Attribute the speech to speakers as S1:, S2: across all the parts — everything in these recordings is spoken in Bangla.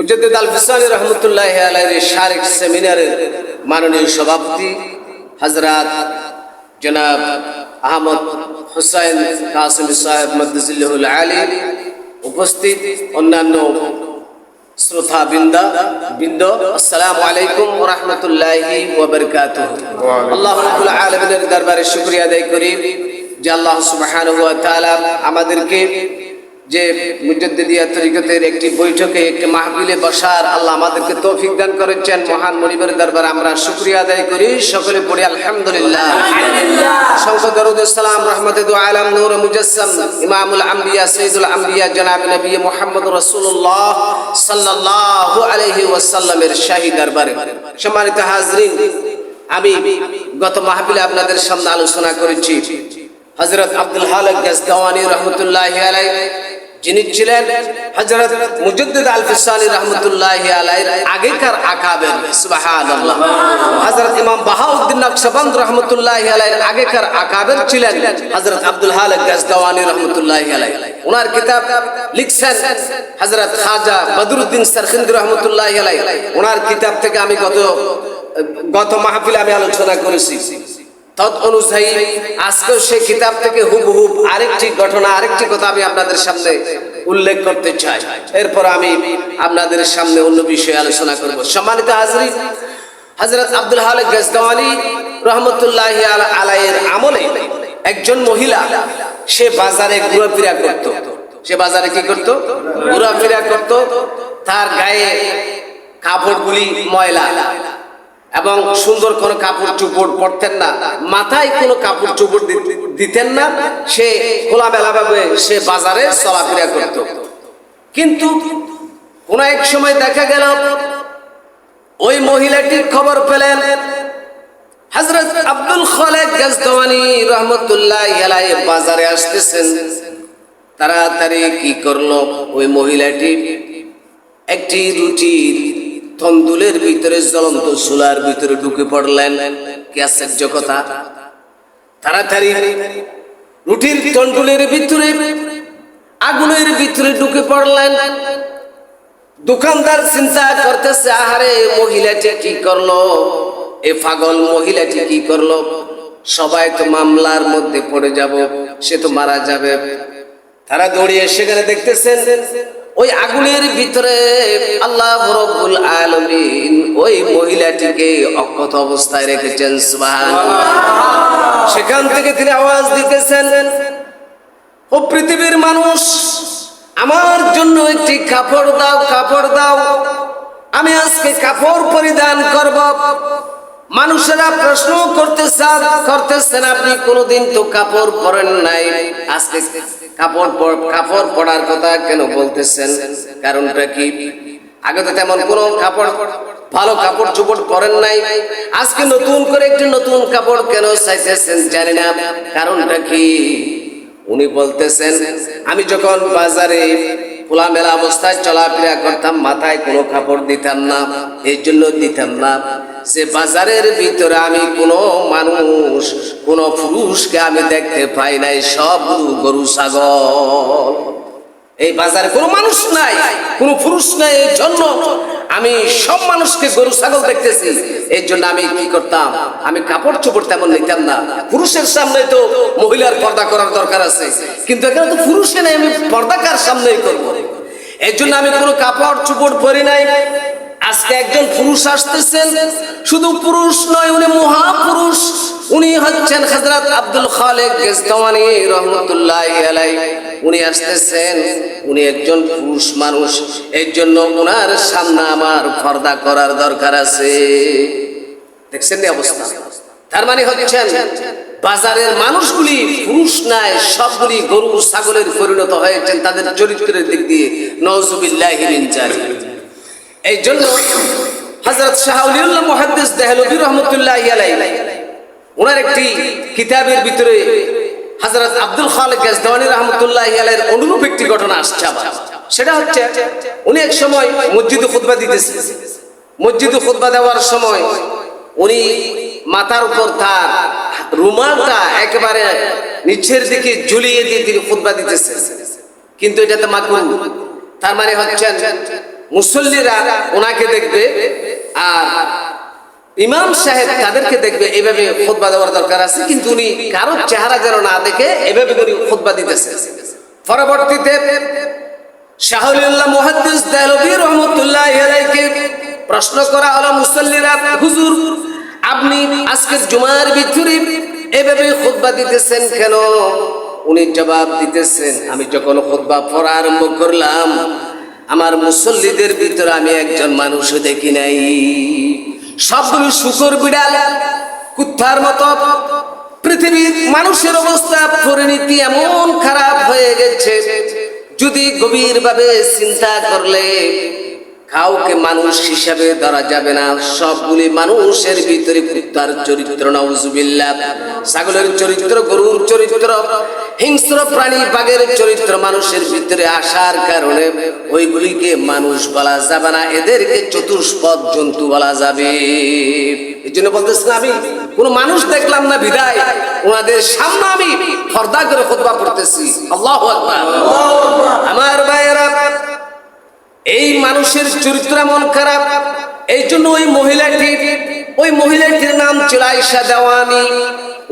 S1: মুজাদ্দিদ আল ফিসানি রহমতুল্লাহ আলাইহির শারিক সেমিনারের মাননীয় সভাপতি হযরত জনাব আহমদ হুসাইন কাসিম সাহেব মদজিল্লাহুল আলী উপস্থিত অন্যান্য শ্রোতা বৃন্দা বৃন্দ আসসালামু আলাইকুম রাহমাতুল্লাহি ওয়া বারাকাতুহু। আল্লাহ রাব্বুল আলামিনের দরবারে শুকরিয়া আদায় করি যে আল্লাহ সুবহানাহু আমাদেরকে যে মুজাদ্দিদিয়া তরিকতের একটি বৈঠকে একটি মাহফিলে বসার আল্লাহ আমাদেরকে তৌফিক দান করেছেন। মহান মনিবের দরবারে আমরা শুকরিয়া আদায় করি। সকলে পড়ি আলহামদুলিল্লাহ। শঙ্কর দরুদ সালাম রহমতে আলম নূর মুজাসসাম। ইমামুল আম্বিয়া আম্বিয়া জনাব নবী মুহাম্মদ রাসূলুল্লাহ সাল্লাল্লাহু আলাইহি ওয়াসাল্লামের শাহী দরবারে। সম্মানিত হাজরিন আমি গত মাহফিলে আপনাদের সামনে আলোচনা করেছি। হযরত আব্দুল হালেক গাজদাওয়ানি রহমতুল্লাহি আলাইহি। যিনি ছিলেন হযরত মুজাদ্দিদ আল রহমতুল্লাহি আলাইহির আগেকার আকাবের, সুবহানাল্লাহ। হযরত ইমাম বাহাউদ্দিন নকশবন্দ রহমতুল্লাহি আলাইহির আগেকার আকাবের ছিলেন হযরত আব্দুল হালেক গাজদাওয়ানি রহমতুল্লাহি আলাইহি। ওনার কিতাব লিখছেন হযরত খাজা বদরুদ্দিন সরখিন্দি রহমতুল্লাহি আলাইহি। ওনার কিতাব থেকে আমি গত গত মাহফিলে আমি আলোচনা করেছি। সেই কিতাব থেকে হুবহুব আরেকটি ঘটনা, আরেকটি কথা আমি আপনাদের সামনে উল্লেখ করতে চাই। এরপর আমি আপনাদের সামনে অন্য বিষয়ে আলোচনা করব। সম্মানিত হাজরি আব্দুল আলাইয়ের আমলে একজন মহিলা, সে বাজারে ঘোরাফেরা করত। সে বাজারে কি করত? ঘোরাফেরা করত। তার গায়ে কাপড়গুলি ময়লা। এবং সুন্দর কোনো কাপড় চুপড় পরতেন না। মাথায় কোনো কাপড় চুপড় দিতেন না। সে খোলামেলা ভাবে সে বাজারে চলাফেরা করত। কিন্তু কোন এক সময় দেখা গেল, ওই মহিলাটির খবর পেলেন হজরত আব্দুল খালেক গজদওয়ানি রহমতুল্লাহ বাজারে আসতেছেন। তাড়াতাড়ি কি করল? ওই মহিলাটি, একটি রুটির তন্দুলের ভিতরে জ্বলন্ত চুলার ভিতরে ঢুকে পড়লেন। কথা। তাড়াতাড়ি রুটির তন্ডুলের ভিতরে, আগুনের ভিতরে ঢুকে পড়লেন। দোকানদার চিন্তা করতেছে, আহারে, মহিলাটি কি করল? এ পাগল মহিলাটি কি করল? সবাই তো মামলার মধ্যে পড়ে যাব, সে তো মারা যাবে। তারা দৌড়িয়ে সেখানে দেখতেছেন ওই আগুনের ভিতরে আল্লাহ রব্বুল আলামিন ওই মহিলাটিকে অক্ষত অবস্থায় রেখেছেন সেখান থেকে তিনি আওয়াজ দিতেছেন, ও পৃথিবীর মানুষ, আমার জন্য একটি কাপড় দাও কাপড় দাও। আমি আজকে কাপড় পরিধান করব। মানুষেরা প্রশ্ন করতেছেন করতেছেন, আপনি কোনোদিন তো কাপড় পরেন নাই। আজকে কাপড় কাপড় পরার কথা কেন বলতেছেন? কারণটা কি? আগে তো তেমন কোনো কাপড় ভালো কাপড় চোপড় পরেন নাই। আজকে নতুন করে একটি নতুন কাপড় কেন চাইতেছেন জানি না। কারণটা কি? উনি বলতেছেন, আমি যখন বাজারে খোলামেলা অবস্থায় চলাফেরা করতাম, মাথায় কোনো কাপড় দিতাম না এই জন্য দিতাম না। যে বাজারের ভিতরে আমি কোনো মানুষ, কোনো পুরুষকে আমি দেখতে পাই নাই, সব গরু, ছাগল। এই বাজারে কোনো মানুষ নাই, কোনো পুরুষ নাই, এই জন্য আমি সব মানুষকে গরু, ছাগল দেখতেছি। এই জন্য আমি কি করতাম? আমি কাপড় চোপড় তেমন নিতাম না। পুরুষের সামনে তো মহিলার পর্দা করার দরকার আছে। কিন্তু এখানে তো পুরুষে নাই, আমি পর্দা কার সামনেই করব? এই জন্য আমি কোনো কাপড় চোপড় পরি নাই। আজকে একজন পুরুষ আসতেছেন। শুধু পুরুষ নয়, উনি মহাপুরুষ। উনি হচ্ছেন হযরত আব্দুল খালেক গেজদাওয়ানি রহমতুল্লাহ আলাই উনি আসতেছেন, উনি একজন পুরুষ মানুষ। এর জন্য ওনার সামনে আমার পর্দা করার দরকার আছে। দেখছেন অবস্থা? তার মানে হচ্ছেন, বাজারের মানুষগুলি পুরুষ নাই, সবগুলি গরু ছাগলের পরিণত হয়েছেন তাদের চরিত্রের দিক দিয়ে। নজুবিল্লাহি এই জন্য হজরত শাহুলিউল্লাহ মুহাদ্দিস দেহলবি রহমতুল্লাহ আলাই ওনার একটি কিতাবের ভিতরে হজরত আব্দুল খালেক গাজদাওয়ানি রহমতুল্লাহ আলাইয়ের অনুরূপ একটি ঘটনা আসছে সেটা হচ্ছে, উনি এক সময় মসজিদে খুতবা দিতেছে। মসজিদে খুতবা দেওয়ার সময় উনি মাথার উপর তার রুমালটা একেবারে নিচের দিকে ঝুলিয়ে দিয়ে তিনি খুতবা দিতেছে। কিন্তু এটাতে মাকুল তার মানে হচ্ছেন, মুসল্লিরা ওনাকে দেখবে আর ইমাম সাহেব তাদেরকে দেখবে, এভাবে খোদবা দেওয়ার দরকার আছে, কিন্তু উনি কারও চেহারা যেন না দেখে এভাবে করে খোদবা দিতেছে। পরবর্তীতে শাহুল্লাহ মুহাদ্দিস দেহলভী রহমতুল্লাহ আলাইকে প্রশ্ন করা হলো, মুসল্লিরা, হুজুর, আপনি আজকে জুমার ভিতরে এভাবে খুতবা দিতেছেন কেন? উনি জবাব দিতেছেন, আমি যখন খুতবা পড়া আরম্ভ করলাম, আমার মুসল্লিদের ভিতরে আমি একজন মানুষও দেখি নাই। সবগুলো শুকর বিড়াল কুত্তার মতো পৃথিবীর মানুষের অবস্থা পরিণতি এমন খারাপ হয়ে গেছে। যদি গভীরভাবে চিন্তা করলে কাউকে মানুষ হিসাবে ধরা যাবে না। সবগুলি মানুষের ভিতরে কুত্তার চরিত্র নাউজুবিল্লাহ। ছাগলের চরিত্র গরুর চরিত্র হিংস্র প্রাণী বাঘের চরিত্র মানুষের ভিতরে আসার কারণে ওইগুলিকে মানুষ বলা যাবে না এদেরকে চতুষ্পদ জন্তু বলা যাবে। এই জন্য বলতেছিলাম আমি কোন মানুষ দেখলাম না বিদায় ওনাদের সামনে আমি ফর্দা করে খোদবা পড়তেছি আল্লাহ আমার ভাইয়েরা এই মানুষের চরিত্র এমন খারাপ। এই জন্য ওই মহিলাটি, ওই মহিলাটির নাম ছিল আয়সা দেওয়ানি।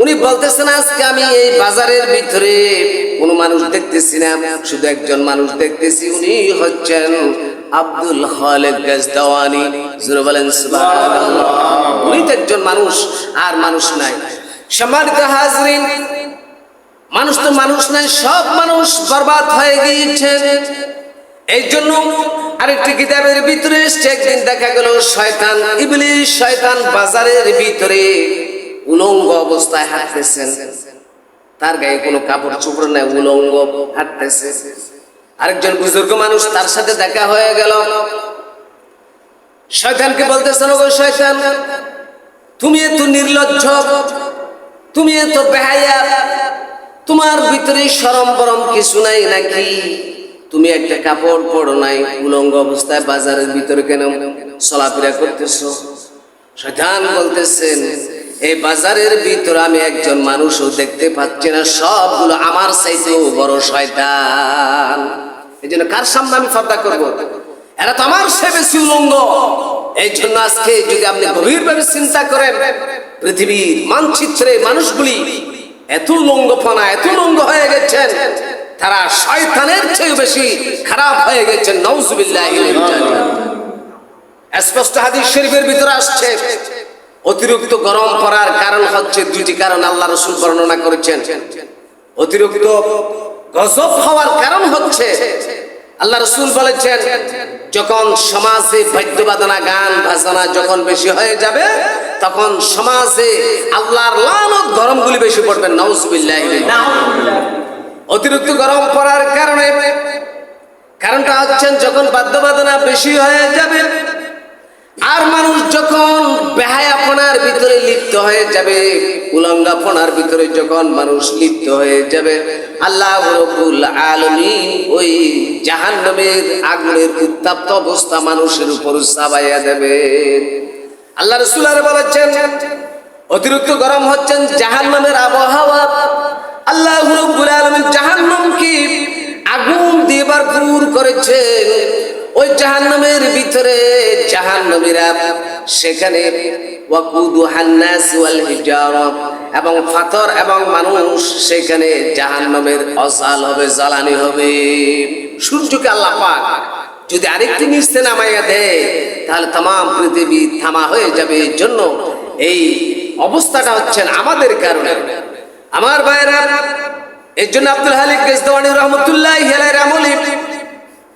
S1: উনি বলতেছেন, আজকে আমি এই বাজারের ভিতরে কোনো মানুষ দেখতেছি না, শুধু একজন মানুষ দেখতেছি। উনি হচ্ছেন আব্দুল খালেক গাজদাওয়ানি। জুরে বলেন উনি তো একজন মানুষ, আর মানুষ নাই। সম্মানিত হাজরিন, মানুষ তো মানুষ নাই, সব মানুষ বরবাদ হয়ে গিয়েছে। এই জন্য আরেকটি কিতাবের ভিতরে একদিন দেখা গেল শয়তান ইবলিশ শয়তান বাজারের ভিতরে উলঙ্গ অবস্থায় হাঁটতেছেন। তার গায়ে কোনো কাপড় চোপড় নাই, উলঙ্গ হাঁটতেছে। আরেকজন বুজুর্গ মানুষ তার সাথে দেখা হয়ে গেল। শয়তানকে বলতেছেন ওগো শয়তান, তুমি এত নির্লজ্জ, তুমি এত বেহায়া, তোমার ভিতরে সরম বরম কিছু নাই নাকি? তুমি একটা কাপড় পরো নাই, উলঙ্গ অবস্থায় বাজারের ভিতরে কেন চলাফেরা করতেছো? শয়তান বলতেছেন, এই বাজারের ভিতরে আমি একজন মানুষও দেখতে পাচ্ছি না, সবগুলো আমার চাইতেও বড় শয়তান। এই জন্য কার সামনে আমি পর্দা করব? এরা তো আমার সে বেশি উলঙ্গ। এই জন্য আজকে যদি আপনি গভীরভাবে চিন্তা করেন, পৃথিবীর মানচিত্রে মানুষগুলি এত লঙ্গপনা এত লঙ্গ হয়ে গেছেন তারা শয়তানের চেয়ে বেশি খারাপ হয়ে গেছেন নৌজুবিল্লাহ স্পষ্ট হাদিস শরীফের ভিতরে আসছে, অতিরিক্ত গরম পড়ার কারণ হচ্ছে দুইটি কারণ আল্লাহ রসুল বর্ণনা করেছেন। অতিরিক্ত গজব হওয়ার কারণ হচ্ছে আল্লাহ রসুল বলেছেন, যখন সমাজে বাদ্যবাদনা, গান বাজনা যখন বেশি হয়ে যাবে, তখন সমাজে আল্লাহর লানত গরমগুলি বেশি পড়বে। নওজবিল্লাহ অতিরিক্ত গরম পড়ার কারণে কারণটা হচ্ছেন যখন বাদ্যবাদনা বেশি হয়ে যাবে, আর মানুষ যখন বেহায়াপনার ভিতরে লিপ্ত হয়ে যাবে, উলঙ্গাপনার ভিতরে যখন মানুষ লিপ্ত হয়ে যাবে, আল্লাহ রব্বুল আলমিন ওই জাহান্নামের আগুনের উত্তাপ্ত অবস্থা মানুষের উপর চাবাইয়া দেবে। আল্লাহ রসুল আর বলেছেন, অতিরিক্ত গরম হচ্ছেন জাহান্নামের আবহাওয়া ভিতরে জাহান্নামীরা সেখানে এবং পাথর এবং মানুষ সেখানে জাহান্নামের অজাল হবে, জ্বালানি হবে। সূর্যকে আল্লাহ পাক যদি আরেকটি নিচে নামাইয়া দেয়, তাহলে তাম পৃথিবী থামা হয়ে যাবে। এর জন্য এই অবস্থাটা হচ্ছেন আমাদের কারণে। আমার ভাইরা এর জন্য আব্দুল হালিক গেজদাওয়ানি রহমতুল্লাহ হেলার আমলি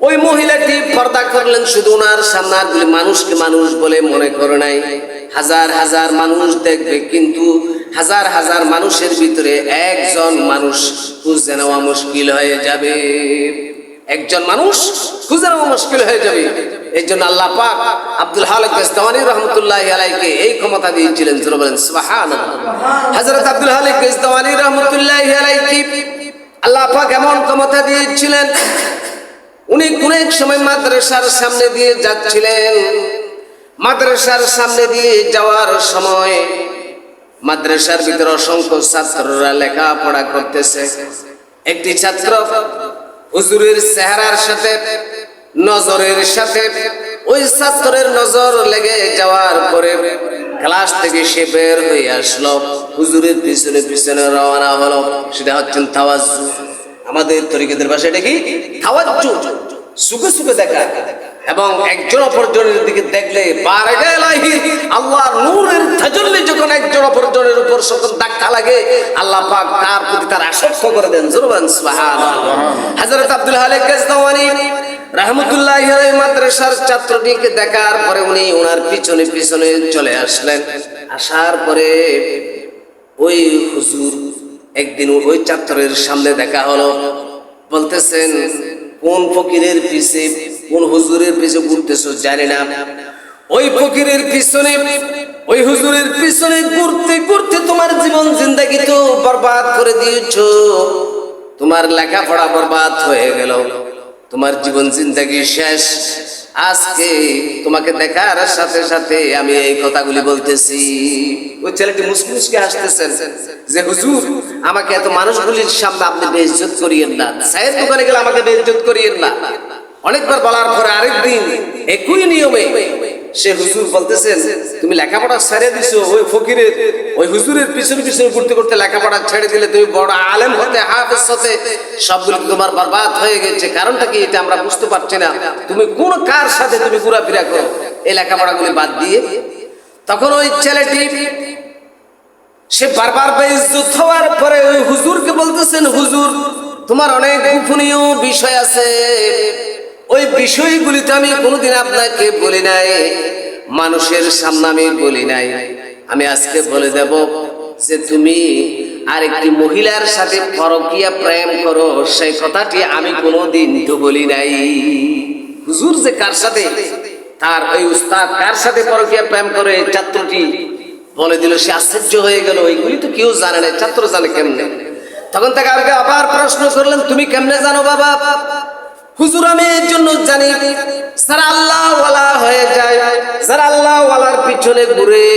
S1: ওই মহিলাটি পর্দা করলেন শুধু ওনার সামনে আর গুলি মানুষকে মানুষ বলে মনে করে নাই। হাজার হাজার মানুষ দেখবে, কিন্তু হাজার হাজার মানুষের ভিতরে একজন মানুষ খুঁজে নেওয়া মুশকিল হয়ে যাবে। একজন মানুষ খুঁজে নেওয়া মুশকিল হয়ে যাবে। এই জন্য আল্লাহ পাক আব্দুল হালিক গেজদাওয়ানি রহমতুল্লাহ আলাইকে এই ক্ষমতা দিয়েছিলেন যেন বলেন, সুবহানাল্লাহ। হযরত আব্দুল হালিক গেজদাওয়ানি রহমতুল্লাহ আলাইকে আল্লাহ পাক এমন ক্ষমতা দিয়েছিলেন উনি কোন এক সময় মাদ্রাসার সামনে দিয়ে যাচ্ছিলেন। মাদ্রাসার সামনে দিয়ে যাওয়ার সময় মাদ্রাসার ভিতরে অসংখ্য ছাত্ররা লেখাপড়া করতেছে। একটি ছাত্র হুজুরের চেহারার সাথে, নজরের সাথে, ওই ছাত্রের নজর লেগে যাওয়ার পরে ক্লাস থেকে সে বের হয়ে আসলো। হুজুরের পিছনে পিছনে রওনা হলো। সেটা হচ্ছেন তাওয়াজ্জু। আমাদের তরিকাদের ভাষা এটা কি? তাওয়াজ্জু। সুখে সুখে দেখা। এবং একজন অপরজনের দিকে দেখলে আল্লাহর নূরের তাজাল্লি যখন একজন অপরজনের উপর যখন ধাক্কা লাগে, আল্লাহ পাক তার প্রতি তার আসক্ত করে দেন। জুরবান, সুবহানাল্লাহ। হযরত আব্দুল হালিক গাজদাওয়ানি রহমতুল্লাহ মাদ্রাসার ছাত্রটিকে দেখার পরে উনি ওনার পিছনে পিছনে চলে আসলেন। আসার পরে ওই হুজুর একদিন ওই ছাত্রের সামনে দেখা হলো। বলতেছেন, কোন ফকিরের পিছে, কোন হুজুরের পিছে ঘুরতেছ জানি না। ওই ফকিরের পিছনে, ওই হুজুরের পিছনে ঘুরতে ঘুরতে তোমার জীবন, জিন্দাগি তো বরবাদ করে দিয়েছ। তোমার লেখাপড়া বরবাদ হয়ে গেল। তোমার জীবন, জিন্দাগি শেষ। আজকে তোমাকে দেখার সাথে সাথে আমি এই কথাগুলি বলতেছি। ওই ছেলেটি মুসমুসকে আসতেছেন যে, হুজুর, আমাকে এত মানুষগুলির সামনে আপনি বেইজ্জত করিয়েন না। সাহেব দোকানে গেলে আমাকে বেইজ্জত করিয়েন না। অনেকবার বলার পরে আরেকদিন একই নিয়মে সে হুজুর বলতেছেন, তুমি লেখাপড়া ছেড়ে দিছো, ওই ফকিরের, ওই হুজুরের পিছনে পিছনে ঘুরতে করতে লেখাপড়া ছেড়ে দিলে তুমি বড় আলেম হতে, হাফেজ হতে। সবগুলো তোমার বরবাদ হয়ে গেছে। কারণটা কি? এটা আমরা বুঝতে পারছি না। তুমি কোন কার সাথে তুমি ঘোরাফেরা করো? এই লেখাপড়াগুলি বাদ দিয়ে। তখন ওই ছেলেটি, সে বারবার বেইজ্জত হওয়ার পরে ওই হুজুরকে বলতেছেন, হুজুর, তোমার অনেক গোপনীয় বিষয় আছে। ওই বিষয়গুলি তো আমি কোনোদিন আপনাকে বলি নাই, মানুষের সামনে আমি বলি নাই। আমি আজকে বলে দেব যে তুমি আরেকটি মহিলার সাথে পরকিয়া প্রেম করো সেই কথাটি আমি কোনোদিন তো বলি নাই। হুজুর যে কার সাথে? তার ওই উস্তাদ কার সাথে পরকিয়া প্রেম করে? ছাত্রটি বলে দিল, সে আশ্চর্য হয়ে গেল ওইগুলি তো কেউ জানে না, ছাত্র জানে কেমনে? তখন তাকে আবার প্রশ্ন করলেন, তুমি কেমনে জানো বাবা? হুজুর আমি এর জন্য জানি, যারা আল্লাহ ওয়ালা হয়ে যায়, যারা আল্লাহ ওয়ালার পিছনে ঘুরে,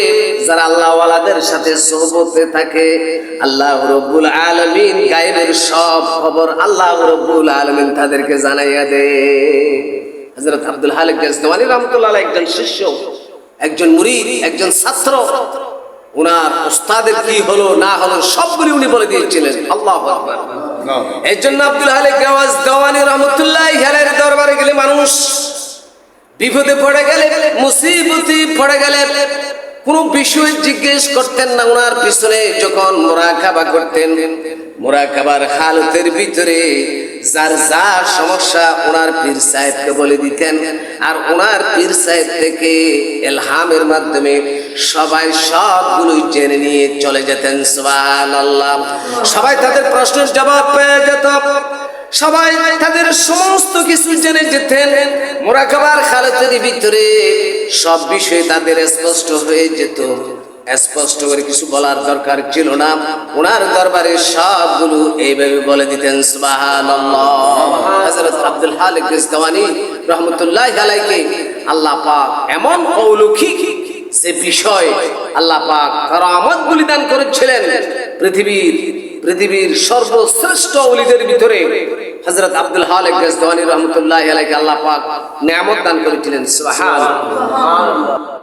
S1: যারা আল্লাহ ওয়ালাদের সাথে সোহবতে থাকে, আল্লাহ রব্বুল আলমিন গায়েবের সব খবর আল্লাহ রব্বুল আলমিন তাদেরকে জানাইয়া দে। হজরত আব্দুল হালিক গেজদানি রহমতুল্লাহ একজন শিষ্য, একজন মুরিদ, একজন ছাত্র। উনার ওস্তাদের কি হলো, না হলো, সবগুলি উনি বলে দিয়েছিলেন। আল্লাহ আকবার। এই জন্য আব্দুল হালিক গাওয়াজ গাওয়ানি রহমতুল্লাহ হেলের দরবারে গেলে মানুষ বিপদে পড়ে গেলে, মুসিবতি পড়ে গেলে কোনো বিষয় জিজ্ঞেস করতেন না, ওনার পিছনে যখন মোরাকাবা করতেন, মোরাকাবার হালতের ভিতরে যার যা সমস্যা ওনার পীর সাহেবকে বলে দিতেন। আর ওনার পীর সাহেব থেকে এলহামের মাধ্যমে সবাই সবগুলোই জেনে নিয়ে চলে যেতেন সবাই তাদের প্রশ্নের জবাব পেয়ে যেত। সবাই তাদের সমস্ত কিছু জেনে যেতেন। মোরাকাবার খালেতের ভিতরে সব বিষয়ে তাদের স্পষ্ট হয়ে যেত। স্পষ্ট করে কিছু বলার দরকার ছিল না। ওনার দরবারে সবগুলো এইভাবে বলে দিতেন আব্দুল হালিক রিজওয়ানি রহমতুল্লাহ আলাইকে আল্লাহ পাক এমন অলৌকিক যে বিষয় আল্লাহ পাক কারামত বলিদান করেছিলেন। পৃথিবীর পৃথিবীর সর্বশ্রেষ্ঠ অলিদের ভিতরে হযরত আব্দুল হাল গজদানি রহমতুল্লাহ আল্লাহ পাক নিয়ামত দান করেছিলেন। সুবহানাল্লাহ।